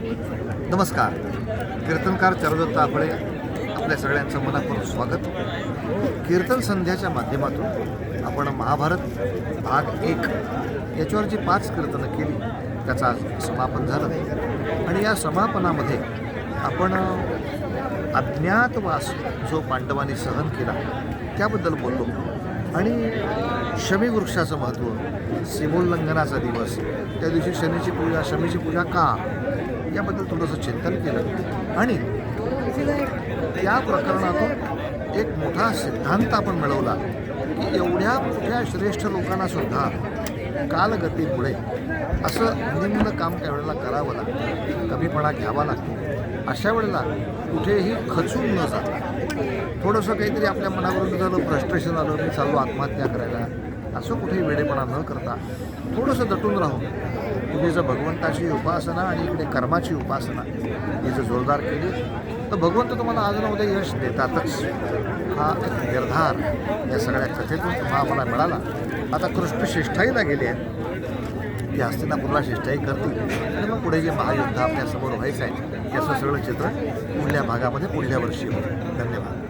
नमस्कार. कीर्तनकार चरदत्त आपळे आपल्या सगळ्यांचं मनापूर्वक स्वागत. कीर्तन संध्याच्या माध्यमातून आपण महाभारत भाग एक याच्यावर जी पाच कीर्तनं केली त्याचं आज समापन झालं. आणि या समापनामध्ये आपण अज्ञातवास जो पांडवांनी सहन केला त्याबद्दल बोललो. आणि शमी वृक्षाचं महत्त्व सीमोल्लंघनाचा दिवस त्या दिवशी शनीची पूजा शमीची पूजा का? याबद्दल थोडंसं चिंतन केलं. आणि त्या प्रकरणातून एक मोठा सिद्धांत आपण मिळवला की एवढ्या मोठ्या श्रेष्ठ लोकांना सुद्धा कालगतीमुळे असं निम्न काम त्या वेळेला करावं लागतं. कमीपणा घ्यावा लागतो. अशा वेळेला कुठेही खचून न जाता थोडंसं काहीतरी आपल्या मनावरून झालं फ्रस्ट्रेशन आलं मी चालू आत्महत्या करायला. असं कुठेही वेडेपणा न करता थोडंसं दटून राहून तुम्ही जर भगवंताची उपासना आणि इकडे कर्माची उपासना ही जर जोरदार केली तर भगवंत तुम्हाला आज ना उद्या यश देतातच. हा एक निर्धार या सगळ्या कथेतून हा आम्हाला मिळाला. आता कृष्ण शिष्ठाईला गेले आहेत. ती हस्तिनापूरला श्रेष्ठाई करतील. आणि मग पुढे जे महायुद्ध आपल्यासमोर व्हायचं आहे याचं सगळं चित्र पुढल्या भागामध्ये पुढल्या वर्षी होईल. धन्यवाद.